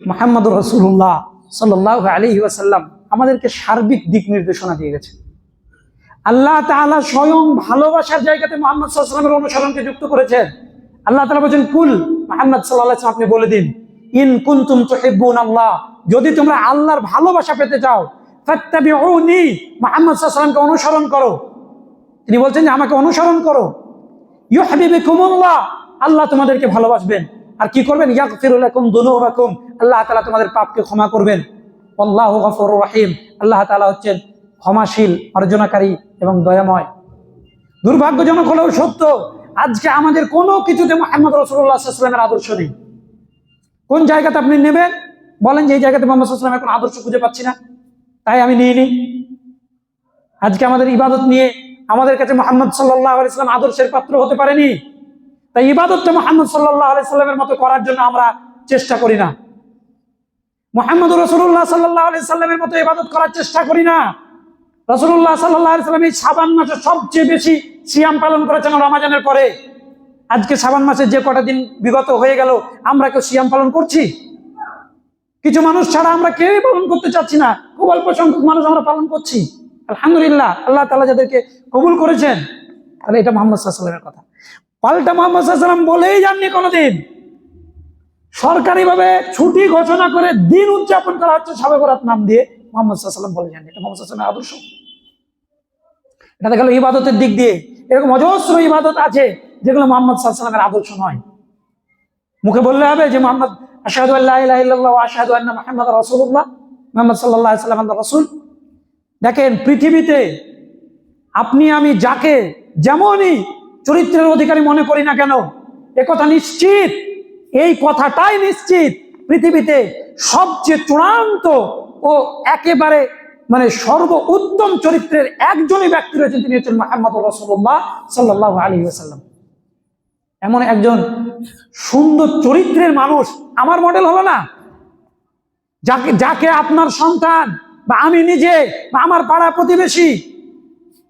মোহাম্মদ রসুল্লাহ সাল্লাহ আলী ওয়াসাল্লাম আমাদেরকে সার্বিক দিক নির্দেশনা দিয়ে গেছে। আল্লাহ তাআলা স্বয়ং ভালোবাসার জায়গাতে মোহাম্মদ সাল্লামের অনুসরণকে যুক্ত করেছেন। আল্লাহ তাআলা বলছেন, কুল মোহাম্মদ সাল্লাহ আপনি বলে দিন, ইন কুনতুম তুহিব্বুন আল্লাহ, যদি তোমরা আল্লাহর ভালোবাসা পেতে চাও, ফাত্তাবিউনি, মোহাম্মদ সাল্লামকে অনুসরণ করো। তিনি বলছেন যে, আমাকে অনুসরণ করো। ইউহাবিবিকুমুল্লাহ, আল্লাহ তোমাদেরকে ভালোবাসবেন। আর কি করবেন? আল্লাহ তাআলা তোমাদের পাপকে ক্ষমা করবেন। আল্লাহ গফুরুর রহিম। আল্লাহ তাআলা হচ্ছেন ক্ষমাশীল, অর্জনাকারী এবং দয়াময়। দুর্ভাগ্যজনক হলেও সত্য, আজকে আমাদের কোনো কিছুতে মোহাম্মদ রসুল্লাহ সাল্লামের আদর্শ নেই। কোন জায়গাতে আপনি নেবেন? বলেন যে এই জায়গাতে মোহাম্মদ সাল্লামের কোনো আদর্শ খুঁজে পাচ্ছি না। তাই আমি নিয়ে নিই আজকে আমাদের ইবাদত নিয়ে আমাদের কাছে মোহাম্মদ সাল্লাহ আলাইসাল্লাম আদর্শের পাত্র হতে পারেনি। তাই ইবাদতটা মোহাম্মদ সাল্লাহ আলাইসাল্লামের মতো করার জন্য আমরা চেষ্টা করি না। মোহাম্মদ রসুল্লাহ সাল্লাহ আলাইসাল্লামের মতো ইবাদত করার চেষ্টা করি না। রসুল্লাহ সাল্লাহ আলাইসাল্লাম এই সাবান মাসে সবচেয়ে বেশি সিয়াম পালন করেছেন রমাজানের পরে। আজকে সাবান মাসে যে কটা দিন বিগত হয়ে গেল, আমরা কেউ সিয়াম পালন করছি? কিছু মানুষ ছাড়া আমরা কেউই পালন করতে চাচ্ছি না। খুব অল্প সংখ্যক মানুষ আমরা পালন করছি। আলহামদুলিল্লাহ, আল্লাহ তালা যাদেরকে কবুল করেছেন, তাহলে এটা মোহাম্মদ সাল্লামের কথা। পাল্টা মোহাম্মদ বলেই যাননি কোনোদিন। সরকারিভাবে ছুটি ঘোষণা করে দিন উদযাপন করা হচ্ছে সবে বরাত নাম দিয়ে মোহাম্মদ বলে যাননি। এটা মোহাম্মদ আদর্শ। এটা দেখা গেল ইবাদতের দিক দিয়ে। এরকম অজস্র ইবাদত আছে যেগুলো মোহাম্মদ সাল্লামের আদর্শ নয়। মুখে বললে হবে যে মোহাম্মদ, আশাহাদু আল্লাহ আশহাদু আন্না মুহাম্মাদার রাসূলুল্লাহ। মুহাম্মদ আলাইহি সাল্লাম আল্লাহর রাসূল। দেখেন, পৃথিবীতে আপনি, আমি, যাকে যেমনই চরিত্রের অধিকারী মনে করি না কেন? একথা নিশ্চিত। এই কথাটাই নিশ্চিত। পৃথিবীতে সবচেয়ে চূড়ান্ত ও একেবারে মানে সর্ব উত্তম চরিত্রের একজনই ব্যক্তি রয়েছেন, তিনি হচ্ছেন মোহাম্মদ রসুল্লাহ সাল্লাহ আলী আসাল্লাম এমন একজন সুন্দর চরিত্রের মানুষ আমার মডেল হলো না? যাকে যাকে আপনার সন্তান বা আমি নিজে বা আমার পাড়া প্রতিবেশী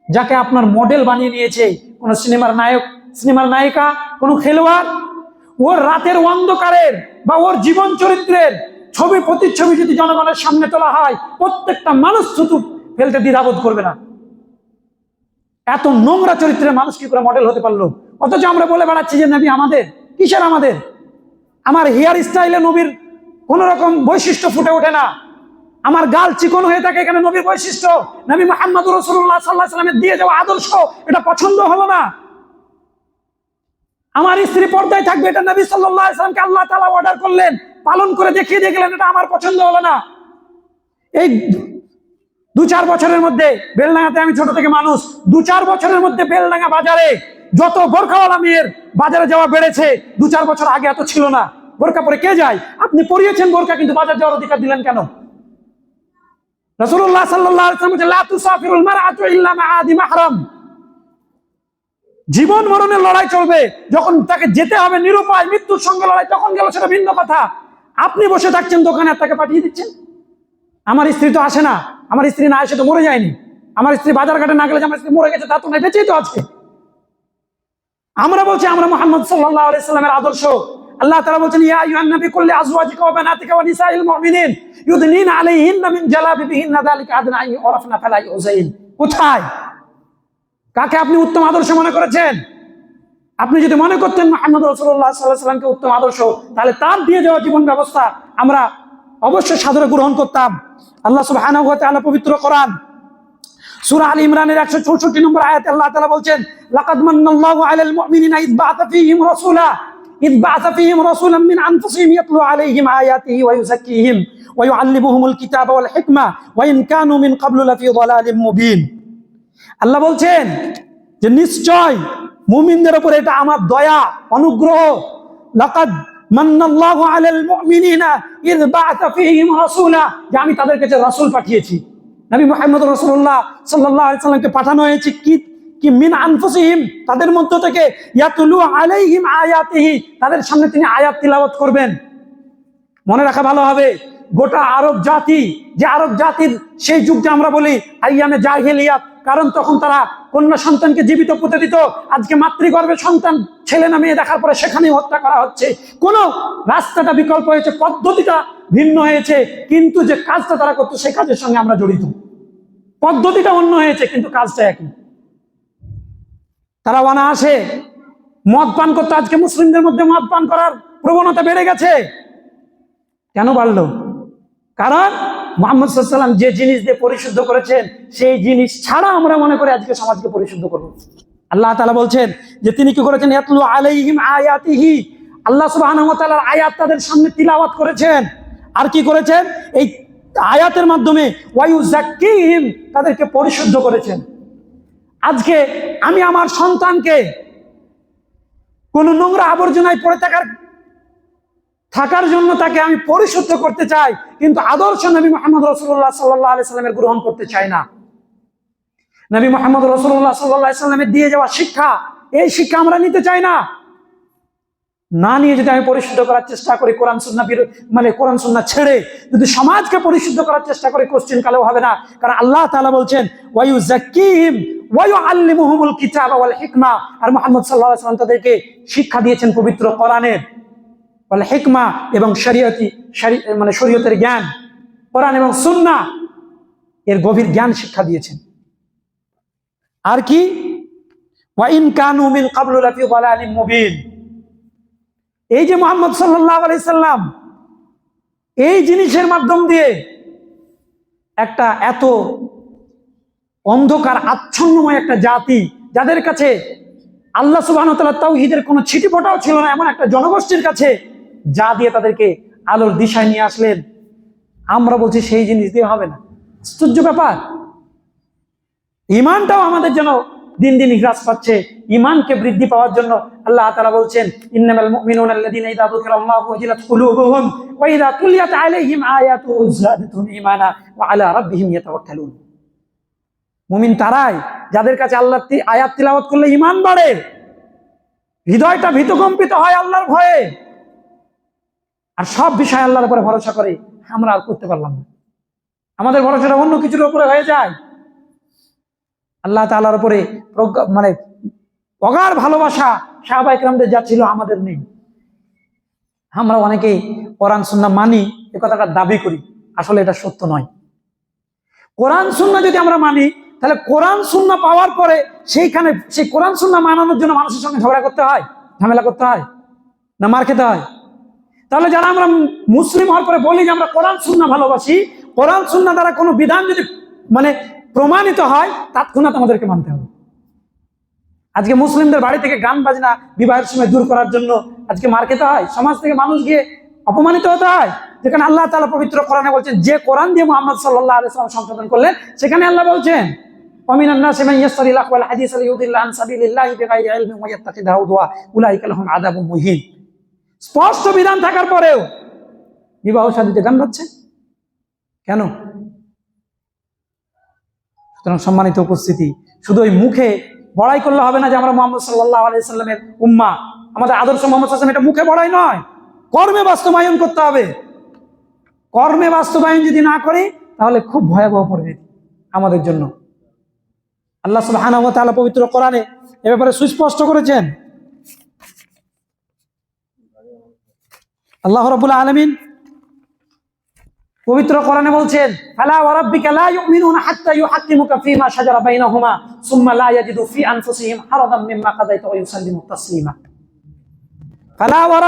যাকে আপনার মডেল বানিয়ে নিয়েছে কোন সিনেমার নায়ক, সিনেমার নায়িকা, কোন খেলোয়াড়, ওর রাতের অন্ধকারের বা ওর জীবন চরিত্রের ছবি প্রতিচ্ছবি যদি জনগণের সামনে তোলা হয়, প্রত্যেকটা মানুষ থুতু ফেলতে দ্বিধাবোধ করবে না। এত নোংরা চরিত্রের মানুষ কি করে মডেল হতে পারল? অথচ আমরা বলে বেড়াচ্ছি যে, নবী আমাদের, কিসের আমাদের? আমার হেয়ার স্টাইলে নবীর কোন রকম বৈশিষ্ট্য ফুটে ওঠে না। আমার গাল চিকন হয়ে থাকে এখানে নবীর বৈশিষ্ট্য। নবী মোহাম্মদ রসুল্লাহ সাল্লাহ সাল্লামের দিয়ে যাওয়া আদর্শ, এটা পছন্দ হলো না। আমার স্ত্রী পর্দায় থাকবে, এটা নবী সাল্লাহ ইসলামকে আল্লাহ তালা অর্ডার করলেন, পালন করে দেখিয়ে দিয়ে গেলেন, এটা আমার পছন্দ হলো না। এই দু চার বছরের মধ্যে বেলডাঙ্গাতে আমি ছোট থেকে মানুষ দু চার বছরের মধ্যে বেলডাঙ্গা বাজারে যত বোরখাওয়ালা মেয়ের বাজারে যাওয়া বেড়েছে দু চার বছর আগে এত ছিল না। বোরকা পরে কে যায়? আপনি পরিয়েছেন বোরকা কিন্তু বাজার যাওয়ার অধিকার দিলেন কেন? রসুল্লাহ সাল্লাহ জীবন মরণের লড়াই চলবে, যখন তাকে যেতে হবে নিরুপায়, মৃত্যুর সঙ্গে লড়াই, তখন গেল সেটা ভিন্ন কথা। আপনি বসে থাকছেন দোকানে তাকে পাঠিয়ে দিচ্ছেন। আমার স্ত্রী তো আসে না, আমার স্ত্রী না এসে তো মরে যায়নি। আমার স্ত্রী বাজার ঘাটে না গেলে আমার স্ত্রী মরে গেছে, তা তো না বেঁচেই তো আছে। আমরা বলছি, আমরা মোহাম্মদ সাল্লাহ আলাইসাল্লামের আদর্শ। আল্লাহ তাআলা বলছেন, ইয়া ওয়া বানাতিকা ওয়া নিসাইল মুমিনিন আলাইহিন্না মিন জালাবিবিহিন্না যালিকা আদনা আন ইউরাফনা ফালা ইউযাইন কোথায়? কাকে আপনি উত্তম আদর্শ মনে করেছেন? আপনি যদি মনে করতেন মোহাম্মদ রসুল্লাহ উত্তম আদর্শ, তাহলে তার দিয়ে যাওয়া জীবন ব্যবস্থা আমরা অবশ্যই সাদরে গ্রহণ করতাম। আল্লাহ সুবহানাহু ওয়া তাআলা পবিত্র কোরআন, সূরা আল ইমরানের 164 নম্বর আয়াতে আল্লাহ তাআলা বলছেন, লাকাদ মান্নাল্লাহু আলাল মুমিনিনা বা'আথা ফীহিম রাসূলা। মিন আনফুসিহিম ইয়াতলু আলাইহিম আয়াতিহি ওয়া ইউযাক্কিহিম ওয়া ইউআল্লিমুহুমুল কিতাবা ওয়াল হিকমা ওয়া ইন কানু মিন ক্বাবলু লাফি যালালিম মুবিন আল্লাহ বলছেন যে নিশ্চয় মুমিনদের উপর এটা আমার দয়া, অনুগ্রহ। লাকাদ মান্নাল্লাহু আলাল মুমিনিনা ইয বা'আথা ফীহিম রাসূলা। যে আমি তাদের কাছে রাসূল পাঠিয়েছি। নবী মুহাম্মদ রাসূলুল্লাহ সাল্লাল্লাহু আলাইহি সাল্লামকে পাঠানো হয়েছে কি কি মিন আনফুসিহিম? তাদের মধ্য থেকে ইয়াতুলু আলাইহিম আয়াতিহি। তাদের সামনে তিনি আয়াত তিলাওয়াত করবেন। মনে রাখা ভালো হবে, গোটা আরব জাতি, যে আরব জাতির সেই যুগটা আমরা বলি আইয়ামে জাহিলিয়াত। কারণ তখন তারা কন্যা সন্তানকে জীবিত পুঁতে দিত। আজকে মাতৃগর্ভে সন্তান, ছেলে না মেয়ে দেখার পরে সেখানেই হত্যা করা হচ্ছে। কোনো রাস্তাটা, বিকল্প হয়েছে, পদ্ধতিটা ভিন্ন হয়েছে। কিন্তু যে কাজটা তারা করতো সেই কাজের সঙ্গে আমরা জড়িত। পদ্ধতিটা অন্য হয়েছে, কিন্তু কাজটা একই। তারা অনায়াসে মদ পান করতো। আজকে মুসলিমদের মধ্যে মদ পান করার প্রবণতা বেড়ে গেছে। কেন বাড়লো? কারণ মোহাম্মদ সাল্লাম যে জিনিস দিয়ে পরিশুদ্ধ করেছেন, সেই জিনিস ছাড়া আমরা মনে করি আজকে সমাজকে পরিশুদ্ধ করব। আল্লাহ তালা বলছেন যে তিনি কি করেছেন? ইয়াতলু আলাইহিম আয়াতিহি। আল্লাহ তাআলার আয়াত তাদের সামনে তিলাওয়াত করেছেন। আর কি করেছেন? এই আয়াতের মাধ্যমে ওয়ায়ু জাক্কিহিম তাদেরকে পরিশুদ্ধ করেছেন। আজকে আমি আমার সন্তানকে কোন নোংরা আবর্জনায় পড়ে থাকার থাকার জন্য তাকে আমি পরিশুদ্ধ করতে চাই, কিন্তু আদর্শ নবী মোহাম্মদ রসুল্লাহ সাল্লাহ সাল্লামের গ্রহণ করতে চাই না। নবী মোহাম্মদ রসুল্লাহ সাল্লাহ সাল্লামের দিয়ে যাওয়া শিক্ষা, এই শিক্ষা আমরা নিতে চাই না। না নিয়ে যদি আমি পরিশুদ্ধ করার চেষ্টা করি কোরআন সুন্না মানে কোরআন সুন্না ছেড়ে, যদি সমাজকে পরিশুদ্ধ করার চেষ্টা করি কোশ্চিন কালেও হবে না। কারণ আল্লাহ তাআলা বলছেন ওয়ায়ু জাকিহিম ওয়ায়ু আল্লিমুহুমুল কিতাব ওয়াল হিকমা। আর মুহাম্মদ সাল্লাল্লাহু আলাইহি ওয়াসাল্লাম তাদেরকে শিক্ষা দিয়েছেন পবিত্র কোরআনের ওয়াল হিকমা এবং শরীয়তি, শরী- মানে শরীয়তের জ্ঞান। কোরআন এবং সুন্নাহ এর গভীর জ্ঞান শিক্ষা দিয়েছেন। আর কি? ওয়াইন কানু মিন কাবলু লাফি দালালিম মুবিন। এই যে মোহাম্মদ সাল্লাহ আলি সাল্লাম, এই জিনিসের মাধ্যম দিয়ে একটা এত অন্ধকার, আচ্ছন্নময় একটা জাতি, যাদের কাছে আল্লাহ সুবাহ তাওহিদের কোনো ছিটি ফোটাও ছিল না, এমন একটা জনগোষ্ঠীর কাছে, যা দিয়ে তাদেরকে আলোর দিশায় নিয়ে আসলেন। আমরা বলছি সেই জিনিস দিয়ে হবে না। আশ্চর্য ব্যাপার। ইমানটাও আমাদের যেন দিন দিন হ্রাস পাচ্ছে ইমানকে বৃদ্ধি পাওয়ার জন্য আল্লাহ তালা বলছেন, ইন্নামাল মুমিনুনা আল্লাযীনা যুকিরাল্লাহু ওয়াজিলাত কুলুবুহুম ওয়া তুলিয়াত আলাইহিম আয়াতুহু যাদাতুহুম ঈমানা ওয়া আলা রাব্বিহিম ইয়াতাওয়াক্কালুন। মুমিন তারাই যাদের কাছে আল্লাহর তি- আয়াত তিলাওয়াত করলে ইমান বাড়ে। হৃদয়টা ভীতকম্পিত হয় আল্লাহর ভয়ে। আর সব বিষয় আল্লাহর উপরে ভরসা করে, আমরা আর করতে পারলাম না। আমাদের ভরসাটা অন্য কিছুর উপরে হয়ে যায়। আল্লাহ তাআলার উপরে মানে অগার ভালোবাসা সাহাবাইকরামদের যা ছিল আমাদের নেই। আমরা অনেকেই কোরআন সুন্না মানি, এ কথাটা দাবি করি। আসলে এটা সত্য নয়। কোরআন সুন্না যদি আমরা মানি তাহলে কোরআন, সুন্না পাওয়ার পরে সেইখানে, সেই কোরআন, সুন্না মানানোর জন্য মানুষের সঙ্গে ঝগড়া করতে হয়, ঝামেলা করতে হয়, না মার খেতে হয়? তাহলে যারা আমরা মুসলিম হওয়ার পরে বলি যে আমরা কোরআন, সুন্না ভালোবাসি, কোরআন, সুন্না দ্বারা কোনো বিধান যদি মানে প্রমাণিত হয়, তৎক্ষণাৎ আমাদেরকে মানতে হবে। আজকে মুসলিমদের বাড়ি থেকে গান বাজনা বিবাহের সময় দূর করার জন্য আজকে মার খেতে হয়। সমাজ থেকে মানুষ গিয়ে অপমানিত হতে হয়। যেখানে আল্লাহ তালা পবিত্র কোরআনে বলছেন, যে কোরআন দিয়ে মোহাম্মদ সাল্লাল্লাহু আলাইহি ওয়াসাল্লাম সংশোধন করলেন, সেখানে আল্লাহ বলছেন ومن الناس من يشتري لهو الحديث ليضل عن سبيل الله بغير علم ويتخذها هزوا اولئك لهم عذاب مهين স্পষ্ট বিধান থাকার পরেও বিবাহ শাদীতে গান বাজছে কেন সুতরাং সম্মানিত উপস্থিতি শুধু ওই মুখে বড়াই করলে হবে না যে আমরা মোহাম্মদ সাল্লাহ আলাইসাল্লামের উম্মা আমাদের আদর্শ মোহাম্মদ সাল্লাম এটা মুখে বড়াই নয় কর্মে বাস্তবায়ন করতে হবে কর্মে বাস্তবায়ন যদি না করি তাহলে খুব ভয়াবহ পরিণতি আমাদের জন্য আল্লাহ সুবহানাহু পবিত্র কোরআনে এ ব্যাপারে সুস্পষ্ট করেছেন। আল্লাহ রাব্বুল আলামিন পবিত্র কোরআনে বলছেন, ফালা ওয়া লা ইউমিনুনা হাত্তা ইউহাক্কিমুকা ফীমা শাজারা বাইনাহুমা সুম্মা লা ইয়াজিদু ফি আনফুসিহিম হারাদাম মিম্মা কাদাইতা ওয়া ইউসাল্লিমু তাসলিমা। ফালা ওয়া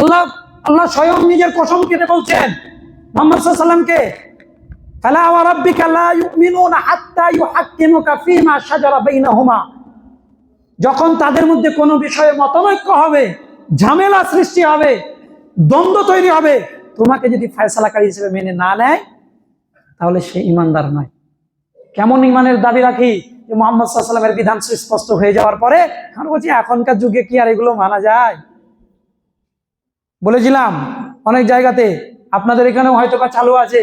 আল্লাহ আল্লাহ স্বয়ং নিজের কসম কেটে বলছেন, মুহাম্মদ সাল্লাল্লাহু আলাইহি সাল্লামকে ওয়া রাব্বিকা লা ইউমিনুনা হাত্তা ইউহাক্কিমুকা ফীমা শাজারা বাইনাহুমা যখন তাদের মধ্যে কোনো বিষয়ে মতনৈক্য হবে, ঝামেলা সৃষ্টি হবে, দ্বন্দ্ব তৈরি হবে, তোমাকে যদি ফয়সালাকারী হিসেবে মেনে না নেয়, তাহলে সে ইমানদার নয়। কেমন ইমানের দাবি রাখি যে মোহাম্মদ সাল্লামের বিধান সুস্পষ্ট হয়ে যাওয়ার পরে আমরা বলছি, এখনকার যুগে কি আর এগুলো মানা যায়? বলেছিলাম, অনেক জায়গাতে, আপনাদের এখানেও হয়তো বা চালু আছে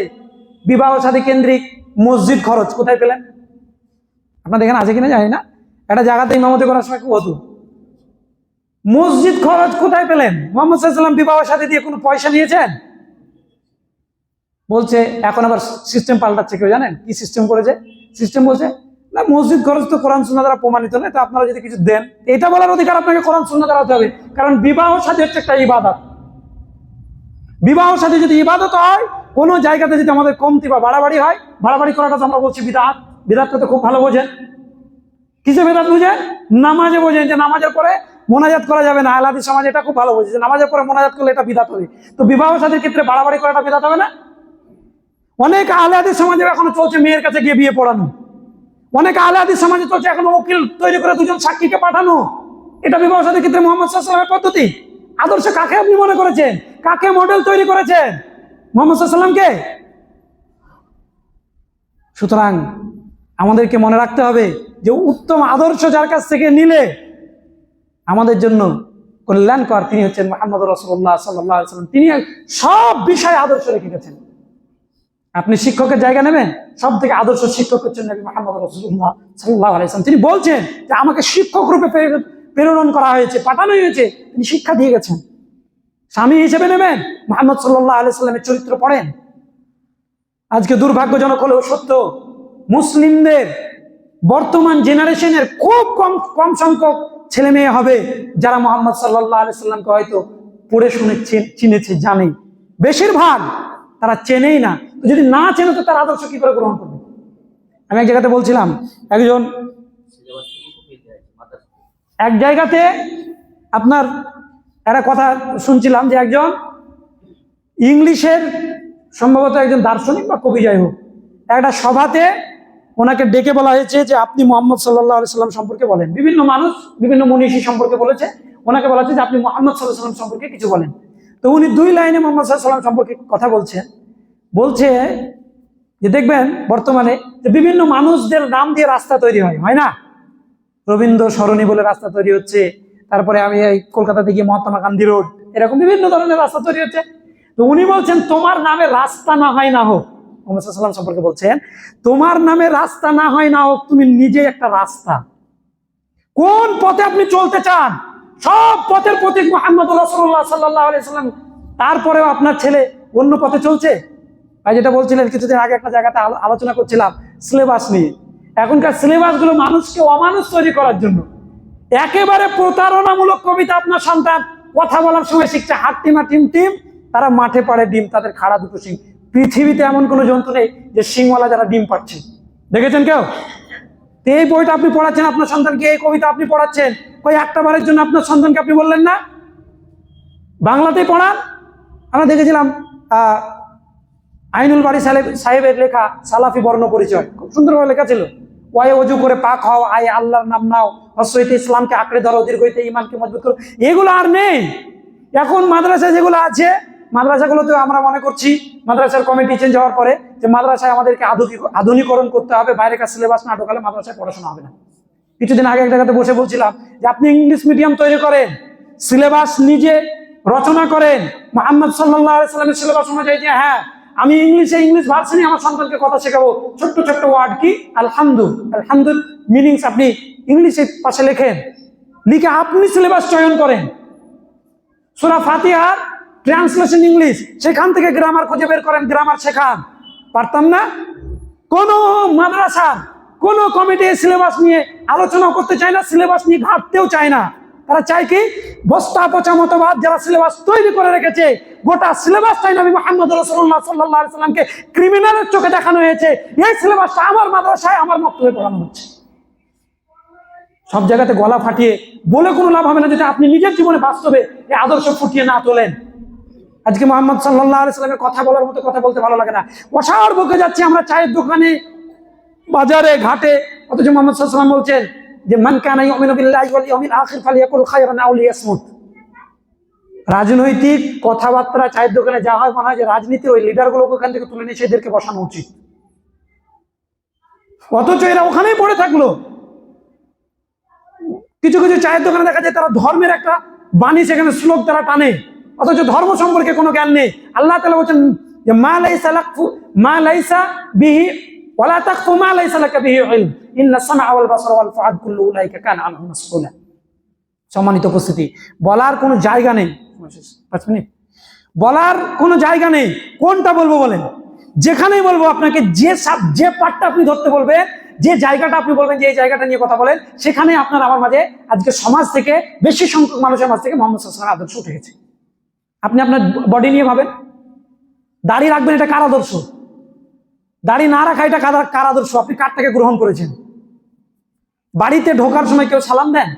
বিবাহ সাথী কেন্দ্রিক মসজিদ খরচ, কোথায় পেলেন? আপনাদের এখানে আছে কিনা জানি না। একটা জায়গাতে ইমামতি করার সময় খুব হতো মসজিদ খরচ কোথায় পেলেন? মোহাম্মদ বিবাহ সাথে দিয়ে কোনো পয়সা নিয়েছেন? বলছে, এখন আবার সিস্টেম পাল্টাচ্ছে কেউ জানেন? কি সিস্টেম করেছে? সিস্টেম বলছে, না, মসজিদ খরচ তো কোরআন সুন্না দ্বারা প্রমাণিত নয়, তো আপনারা যদি কিছু দেন। এটা বলার অধিকার আপনাকে কোরআন সুন্না দ্বারা হতে হবে। কারণ বিবাহ সাথে হচ্ছে একটা ইবাদত। বিবাহ সাথে যদি ইবাদত হয় কোনো জায়গাতে যদি আমাদের কমতি বা বাড়াবাড়ি হয়, বাড়াবাড়ি করাটা তো আমরা বলছি বিদাত। বিদাতটা তো খুব ভালো বোঝেন। কিসে বেদাত বুঝেন? নামাজে বোঝেন যে নামাজের পরে মোনাজাত করা যাবে না। আলাদি সমাজ এটা খুব ভালো বোঝে যে নামাজের পরে মোনাজাত করলে এটা বিদাত হবে। তো বিবাহ সাথীর ক্ষেত্রে বাড়াবাড়ি করাটা বিদাত হবে না? অনেক আলাদি সমাজে এখনও চলছে মেয়ের কাছে গিয়ে বিয়ে পড়ানো। অনেক আলাদি সমাজে চলছে এখনও উকিল তৈরি করে দুজন সাক্ষীকে পাঠানো। এটা বিবাহ সাথীর ক্ষেত্রে মোহাম্মদ সাল্লামের পদ্ধতি। আদর্শ কাকে আপনি মনে করেছেন? কাকে মডেল তৈরি করেছেন? মোহাম্মদ সাল্লামকে সুতরাং আমাদেরকে মনে রাখতে হবে যে উত্তম আদর্শ যার কাছ থেকে নিলে আমাদের জন্য কল্যাণকর তিনি হচ্ছেন মোহাম্মদ রসুল্লাহ সাল্লাম তিনি সব বিষয়ে আদর্শ রেখে গেছেন। আপনি শিক্ষকের জায়গা নেবেন? সব থেকে আদর্শ শিক্ষক হচ্ছেন মোহাম্মদ রসুল্লাহ সাল্লাহ আলাইসলাম তিনি বলছেন যে আমাকে শিক্ষক রূপে প্রের- প্রেরণ করা হয়েছে, পাঠানো হয়েছে। তিনি শিক্ষা দিয়ে গেছেন। স্বামী হিসেবে নেবেন? মোহাম্মদ সাল্লাহ আলাইসাল্লামের চরিত্র পড়েন? আজকে দুর্ভাগ্যজনক হলেও সত্য, মুসলিমদের বর্তমান জেনারেশনের খুব কম কম সংখ্যক ছেলে মেয়ে হবে যারা মোহাম্মদ সাল্লাহ আলাইসাল্লামকে হয়তো পড়ে শুনে চিনেছে, জানে। বেশিরভাগ তারা চেনেই না। যদি না চেনে, তো তার আদর্শ কি করে গ্রহণ করবে? আমি এক জায়গাতে বলছিলাম, একজন এক জায়গাতে আপনার একটা কথা শুনছিলাম যে একজন ইংলিশের সম্ভবত একজন দার্শনিক বা কবি যাই হোক, একটা সভাতে ওনাকে ডেকে বলা হয়েছে যে আপনি মোহাম্মদ সাল্লাহ সাল্লাম সম্পর্কে বলেন। বিভিন্ন মানুষ, বিভিন্ন মনীষী সম্পর্কে বলেছে। ওনাকে বলা হচ্ছে যে আপনি মোহাম্মদ সাল্লাহ সাল্লাম সম্পর্কে কিছু বলেন। তো উনি দুই লাইনে মোহাম্মদ সাল্লাহ সাল্লাম সম্পর্কে কথা বলছেন। বলছে যে দেখবেন বর্তমানে যে বিভিন্ন মানুষদের নাম দিয়ে রাস্তা তৈরি হয় হয় না? রবীন্দ্র সরণি বলে রাস্তা তৈরি হচ্ছে তারপরে আমি এই কলকাতা থেকে মহাত্মা গান্ধী রোড, এরকম বিভিন্ন ধরনের রাস্তা তৈরি হচ্ছে। তো উনি বলছেন, তোমার নামে রাস্তা না হয় না হোক। মোহাম্মদ সম্পর্কে বলছেন, তোমার নামে রাস্তা না হয় না হোক, তুমি নিজে একটা রাস্তা। কোন পথে আপনি চলতে চান? সব পথের প্রতীক মোহাম্মদ রসুল্লাহ সাল্লাহ তারপরেও আপনার ছেলে অন্য পথে চলছে? ভাই যেটা বলছিলেন, কিছুদিন আগে একটা জায়গাতে আলো- আলোচনা করছিলাম, সিলেবাস নিয়ে। এখনকার সিলেবাসগুলো মানুষকে অমানুষ তৈরি করার জন্য। একেবারে প্রতারণামূলক কবিতা আপনার সন্তান কথা বলার সময় শিখছে হাত টিমা টিম তারা মাঠে পাড়ে ডিম তাদের খাড়া দুটো সিং পৃথিবীতে এমন কোনো জন্তু নেই যে সিংওয়ালা যারা ডিম পাচ্ছে দেখেছেন কেউ? এই বইটা আপনি পড়াচ্ছেন আপনার সন্তানকে এই কবিতা আপনি পড়াচ্ছেন। ওই একটা বারের জন্য আপনার সন্তানকে আপনি বললেন না? বাংলাতেই পড়ান? আমরা দেখেছিলাম আহ, আইনুল বাড়ি সাহেব সাহেবের লেখা সালাফি বর্ণ পরিচয়। খুব সুন্দরভাবে লেখা ছিল। ওয়াই অজু করে পাক হও আয় আল্লাহর নাম নাও। হসইতে ইসলামকে আঁকড়ে ধরো দীর্ঘইতে ইমানকে মজবুত করো। এগুলো আর নেই। এখন মাদ্রাসায় যেগুলো আছে মাদ্রাসাগুলোতে আমরা মনে করছি, মাদ্রাসার কমিটি চেঞ্জ হওয়ার পরে যে মাদ্রাসায় আমাদেরকে আধুনিক, আধুনিকরণ করতে হবে বাইরেকার সিলেবাস না ঢোকালে মাদ্রাসায় পড়াশোনা হবে না। কিছুদিন আগে এক জায়গাতে বসে বলছিলাম যে আপনি ইংলিশ মিডিয়াম তৈরি করেন সিলেবাস নিজে রচনা করেন। মোহাম্মদ সাল্লাহ সাল্লামের সিলেবাস অনুযায়ী হ্যাঁ আমি ইংলিশে ইংলিশ ভার্সনই আমার সন্তানকে কথা শেখাবো। ছোট্ট ছোট্ট ওয়ার্ড কি? আলহামদু আলহামদুল মিনিংস আপনি ইংলিশে পাশে লেখেন। লিখে আপনি সিলেবাস চয়ন করেন। সুরা ফাতিহার ট্রান্সলেশন ইংলিশ। সেখান থেকে গ্রামার খুঁজে বের করেন গ্রামার শেখান। পারতাম না? কোন মাদ্রাসার কোন কমিটি সিলেবাস নিয়ে আলোচনা করতে চায় না সিলেবাস নিয়ে ঘাটতেও চায় না। তারা চায় কি? বস্তা পচা মতবাদ যারা সিলেবাস তৈরি করে রেখেছে, গোটা সিলেবাসটাই নবী মোহাম্মদ রসুল্লাহ সাল্লাহ সাল্লামকে ক্রিমিনালের চোখে দেখানো হয়েছে। এই সিলেবাসটা আমার মাদ্রাসায়, আমার মক্তবে পড়ানো হচ্ছে। সব জায়গাতে গলা ফাটিয়ে বলে কোনো লাভ হবে না যেটা আপনি নিজের জীবনে বাস্তবে এই আদর্শ ফুটিয়ে না তোলেন। আজকে মোহাম্মদ সাল্লাহ সাল্লামের কথা বলার মতো কথা বলতে ভালো লাগে না। অসার বুকে যাচ্ছে আমরা চায়ের দোকানে, বাজারে, ঘাটে, অথচ মোহাম্মদ সাল্লাম বলছেন যে মান কানা ইউমিনু বিল্লাহি ওয়াল আখির ফালিয়াকুল খায়রান আও লিয়াসমুত। রাজনৈতিক কথাবার্তা চায়ের দোকানে যা হয়, মনে হয় যে রাজনীতি ওই লিডারগুলোকে ওখান থেকে তুলে নিয়ে সেদেরকে বসানো উচিত। অথচ এরা ওখানেই পড়ে থাকল। কিছু কিছু চায়ের দোকানে দেখা যায় তারা ধর্মের একটা বাণী সেখানে শ্লোক তারা টানে। অথচ ধর্ম সম্পর্কে কোনো জ্ঞান নেই। আল্লাহ তালা বলছেন যে মা লাইসা লাকফু, মা লাইসা বিহি, ওয়ালা তাকফু মা লাইসা লাকা বিহি ইলম। ইন্না সামআ ওয়াল বাসারা ওয়াল ফুআদ কুল্লু উলাইকা কানা সম্মানিত উপস্থিতি, বলার কোনো জায়গা নেই। বলার কোনো জায়গা নেই। কোনটা বলব বলেন? যেখানেই বলব আপনাকে যে যে পার্টটা আপনি ধরতে বলবেন, যে জায়গাটা আপনি বলবেন যে এই জায়গাটা নিয়ে কথা বলেন সেখানে আপনার আমার মাঝে আজকে সমাজ থেকে, বেশি সংখ্যক মানুষের মাঝ থেকে মোহাম্মদ সাল্লামের আদর্শ উঠে গেছে। আপনি আপনার বডি নিয়ে ভাবেন? দাড়ি রাখবেন এটা কার আদর্শ? দাড়ি না রাখা, এটা কার কার আদর্শ? আপনি কারটাকে গ্রহণ করেছেন। বাড়িতে ঢোকার সময় কেউ সালাম দেন?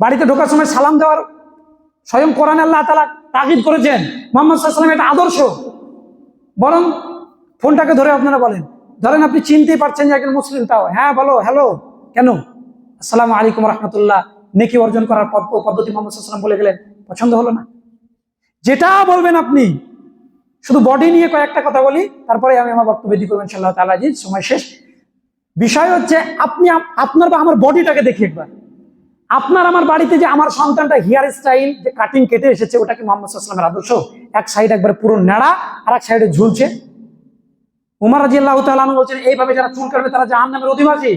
বাড়িতে ঢোকার সময় সালাম দেওয়ার স্বয়ং কোরআন আল্লাহ তালা তাগিদ করেছেন। মোহাম্মদ সাল্লাম এটা আদর্শ। বরং ফোনটাকে ধরে আপনারা বলেন। ধরেন আপনি চিনতেই পারছেন যে একজন মুসলিম, তাও হ্যাঁ বলো, হ্যালো, কেন? আসসালামু আলাইকুম রহমতুল্লাহ। নেকি অর্জন করার পদ- পদ্ধতি মোহাম্মদ সাল্লাম বলে গেলেন। পছন্দ হলো না। যেটা বলবেন আপনি শুধু বডি নিয়ে কয়েকটা কথা বলি, তারপরে আমি আমার বক্তব্য দি করবেন সাল্লাহ তালা জি সময় শেষ। বিষয় হচ্ছে আপনি আপনার বা আমার বডিটাকে দেখি একবার। আপনার আমার বাড়িতে যে আমার সন্তানটা হেয়ার স্টাইল যে কাটিং কেটে এসেছে ওটা কি মোহাম্মদ সাল্লামের আদর্শ। এক সাইড একবার পুরো নেড়া আর এক সাইডে ঝুলছে। উমার রাজি আল্লাহ তালু বলছেন, এইভাবে যারা চুল কাটবে, তারা জাহান নামের অধিবাসী।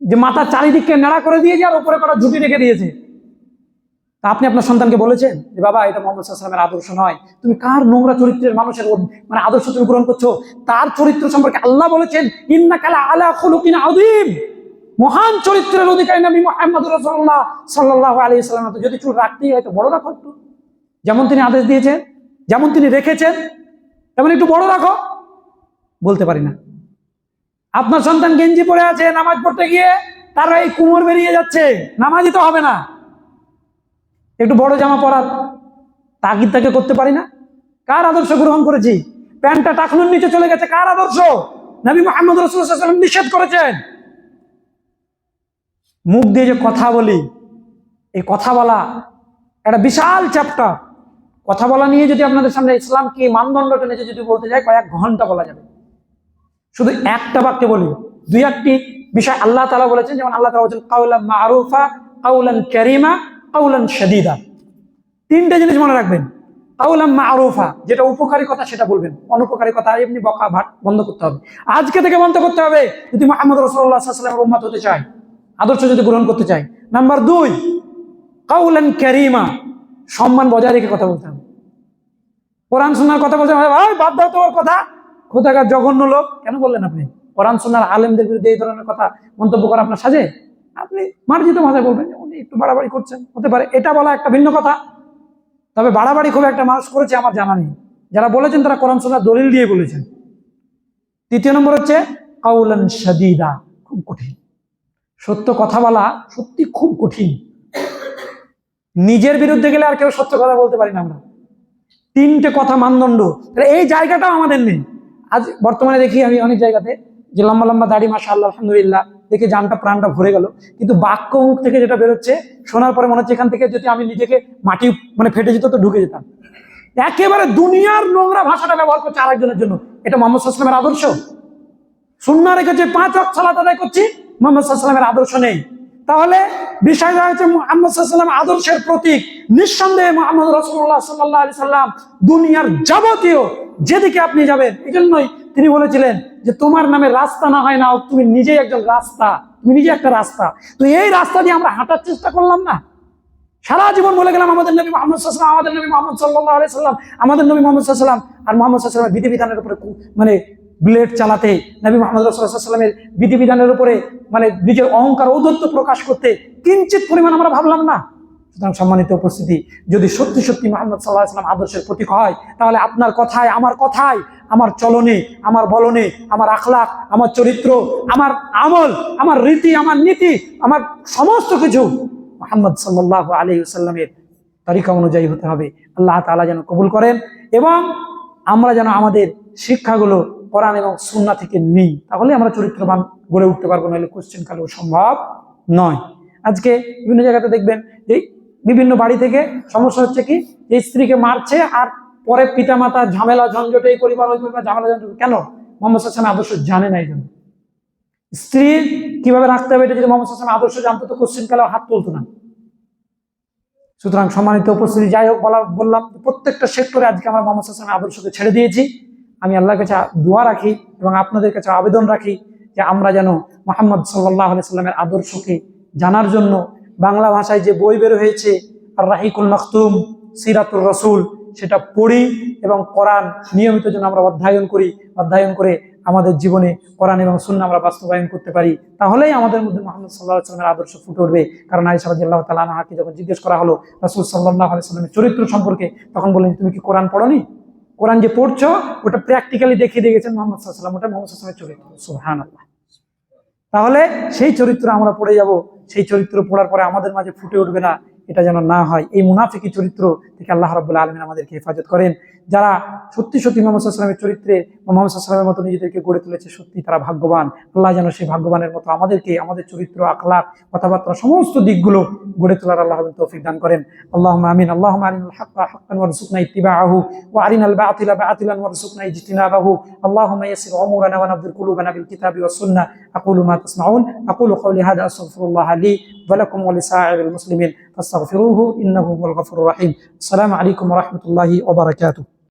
যে মাথা চারিদিককে নেড়া করে দিয়েছে, আর উপরে কটা ঝুঁটি রেখে দিয়েছে। তা আপনি আপনার সন্তানকে বলেছেন যে, বাবা, এটা মোহাম্মদ সাল্লামের আদর্শ নয়। তুমি কার নোংরা চরিত্রের মানুষের মানে আদর্শ তুমি গ্রহণ করছ? তার চরিত্র সম্পর্কে আল্লাহ বলেছেন ইন্না কালা আলা খুলুকিন আদিম মহান চরিত্রের অধিকারী নবী মোহাম্মদ রসল্লাহ সাল্লাহ আলী সাল্লাম যদি চুল রাখতেই হয় তো বড় রাখো একটু। যেমন তিনি আদেশ দিয়েছেন, যেমন তিনি রেখেছেন, তেমন একটু বড় রাখো। বলতে পারি না। আপনার সন্তান গেঞ্জি পরে আছে, নামাজ পড়তে গিয়ে তার এই কুমোর বেরিয়ে যাচ্ছে। নামাজই তো হবে না। একটু বড় জামা পরার তাগিদ তাকে করতে পারি না? কার আদর্শ গ্রহণ করেছি? প্যান্টটা টাকনুর নিচে চলে গেছে, কার আদর্শ? নবী মোহাম্মদ রসুল্লাহাম নিষেধ করেছেন। মুখ দিয়ে যে কথা বলি, এই কথা বলা একটা বিশাল চ্যাপ্টার। কথা বলা নিয়ে যদি আপনাদের সামনে ইসলাম কি মানদণ্ডটা নিয়ে যদি বলতে যাই, কয়েক ঘণ্টা বলা যাবে। শুধু একটা বাক্যে বলি, দুই একটি বিষয় আল্লাহ তালা বলেছেন, যেমন আল্লাহ তালা বলছেন কাউলান মারুফা কাউলান ক্যারিমা কাউলান শাদিদা। তিনটে জিনিস মনে রাখবেন। কাউলান মারুফা, যেটা উপকারী কথা সেটা বলবেন। অনুপকারী কথা এমনি বকা ভাট বন্ধ করতে হবে। আজকে থেকে বন্ধ করতে হবে যদি মোহাম্মদ উম্মাত হতে চায়, আদর্শ যদি গ্রহণ করতে চাই নাম্বার দুই কাউলান ক্যারিমা সম্মান বজায় রেখে কথা বলতে হবে। কোরআন শোনার কথা বলতে হবে ভাই বাদ দাও তোমার কথা। কোথাকার জঘন্য লোক। কেন বললেন আপনি? কোরআন শোনার আলেমদের বিরুদ্ধে এই ধরনের কথা মন্তব্য করা আপনার সাজে? আপনি মার্জিত ভাষায় বলবেন উনি একটু বাড়াবাড়ি করছেন, হতে পারে। এটা বলা একটা ভিন্ন কথা। তবে বাড়াবাড়ি খুব একটা মানুষ করেছে আমার জানা নেই। যারা বলেছেন তারা কোরআন শোনার দলিল দিয়ে বলেছেন। তৃতীয় নম্বর হচ্ছে কাউলান সাদিদা খুব কঠিন। সত্য কথা বলা সত্যি খুব কঠিন। নিজের বিরুদ্ধে গেলে আর কেউ সত্য কথা বলতে পারি না আমরা। তিনটে কথা মানদণ্ড। তাহলে এই জায়গাটাও আমাদের নেই। আজ বর্তমানে দেখি আমি অনেক জায়গাতে যে লম্বা লম্বা দাড়ি মাসা আল্লাহ আলহামদুলিল্লাহ। দেখে জানটা প্রাণটা ভরে গেল। কিন্তু বাক্য মুখ থেকে যেটা বেরোচ্ছে, শোনার পরে মনে হচ্ছে এখান থেকে যদি আমি নিজেকে মাটি মানে ফেটে যেত তো ঢুকে যেতাম। একেবারে দুনিয়ার নোংরা ভাষাটা ব্যবহার করছে আরেকজনের জন্য। এটা মোহাম্মদ সাল্লামের আদর্শ। সুন্না রেখেছে পাঁচ অক্ষ সালাত আদায় করছি, মোহাম্মদ সাল্লামের আদর্শ নেই। তাহলে বিষয়টা হচ্ছে মোহাম্মদ সাল্লাম আদর্শের প্রতীক। নিঃসন্দেহে মোহাম্মদ রসুল্লাহ সাল্লাহ আলি সাল্লাম দুনিয়ার যাবতীয় যেদিকে আপনি যাবেন এই জন্যই তিনি বলেছিলেন যে, তোমার নামে রাস্তা না হয় না, তুমি নিজেই একজন রাস্তা। তুমি নিজে একটা রাস্তা। তো এই রাস্তা দিয়ে আমরা হাঁটার চেষ্টা করলাম না। সারা জীবন বলে গেলাম, আমাদের নবী মোহাম্মদ সাল্লাম আমাদের নবী মোহাম্মদ সাল্লাম আমাদের নবী মোহাম্মদ সাল্লাম আর মোহাম্মদ সাল্লামের বিধিবিধানের উপরে মানে ব্লেড চালাতে, নবী মোহাম্মদ রসুল্লাহামের বিধিবিধানের উপরে মানে নিজের অহংকার ঔদ্ধত্য প্রকাশ করতে কিঞ্চিত পরিমাণ আমরা ভাবলাম না। সুতরাং সম্মানিত উপস্থিতি, যদি সত্যি সত্যি মোহাম্মদ সাল্লাহ সাল্লাম আদর্শের প্রতীক হয়, তাহলে আপনার কথায়, আমার কথায়, আমার চলনে, আমার বলনে, আমার আখলাক আমার চরিত্র, আমার আমল, আমার রীতি, আমার নীতি, আমার সমস্ত কিছু মোহাম্মদ সাল্লাহ আলী সাল্লামের অনুযায়ী হতে হবে। আল্লাহ তাআলা যেন কবুল করেন এবং আমরা যেন আমাদের শিক্ষাগুলো কোরআন এবং সুন্না থেকে নিই, তাহলে আমরা চরিত্রবান গড়ে উঠতে পারব, নাহলে কোশ্চেন কালেও সম্ভব নয়। আজকে বিভিন্ন জায়গাতে দেখবেন যে বিভিন্ন বাড়ি থেকে। সমস্যা হচ্ছে কি যে স্ত্রীকে মারছে আর পরে পিতামাতা ঝামেলা, ঝঞ্ঝটে, এই পরিবার, ওই পরিবার, ঝামেলা, ঝঞ্ঝট, কেন? মোহাম্মদ হাসান আদর্শ জানে না এই জন্য। স্ত্রী কীভাবে রাখতে হবে এটা যদি মোহাম্মদ হাসান আদর্শ জানতো, তো কোশ্চেন কালেও হাত তুলতো না। সুতরাং সম্মানিত উপস্থিতি, যাই হোক বলা বললাম প্রত্যেকটা সেক্টরে আজকে আমরা মোহাম্মদ হাসানের আদর্শকে ছেড়ে দিয়েছি। আমি আল্লাহর কাছে দোয়া রাখি এবং আপনাদের কাছে আবেদন রাখি যে আমরা যেন মোহাম্মদ সাল্লাহ সাল্লামের আদর্শকে জানার জন্য বাংলা ভাষায় যে বই বের হয়েছে, আর রাহিকুল মখতুম, সিরাতুর রসুল, সেটা পড়ি এবং কোরআন নিয়মিত যেন আমরা অধ্যয়ন করি, অধ্যয়ন করে আমাদের জীবনে কোরআন এবং শূন্য আমরা বাস্তবায়ন করতে পারি। তাহলেই আমাদের মধ্যে মোহাম্মদ সাল্লাহ সাল্লামের আদর্শ ফুটে উঠবে। কারণ আইসা আল্লাহ তালা আনাহাকে যখন জিজ্ঞেস করা হলো, রাসুল সাল্লাহ সাল্লামের চরিত্র সম্পর্কে, তখন বললেন তুমি কি কোরআন পড়নি? কোরআন যে পড়ছো, ওটা প্র্যাকটিক্যালি দেখিয়ে দিয়ে গেছেন মোহাম্মদ সাল্লাম ওটা মোহাম্মদ সাল্লামের চরিত্র। সুহান তাহলে সেই চরিত্র আমরা পড়ে যাব। সেই চরিত্র পড়ার পরে আমাদের মাঝে ফুটে উঠবে না। এটা যেন না হয়। এই মুনাফিকি চরিত্র থেকে আল্লাহ রবুল্লা আলমিন আমাদেরকে হেফাজত করেন। যারা সত্যি সত্যি মোহাম্মদ সাল্লামের চরিত্রে মোহাম্মদ সাল্লামের মতো নিজেদেরকে গড়ে তুলেছে, সত্যি তারা ভাগ্যবান। আল্লাহ যেন সেই ভাগ্যবানের মতো আমাদেরকে, আমাদের চরিত্র আখলাক কথাবার্তা, সমস্ত দিকগুলো গড়ে তোলার আল্লাহ তৌফিক দান করেন। আল্লাহ আমিন আল্লাহ আমিন হাক্কা فاستغفروه إنه هو الغفور الرحيم. السلام عليكم ورحمة الله وبركاته.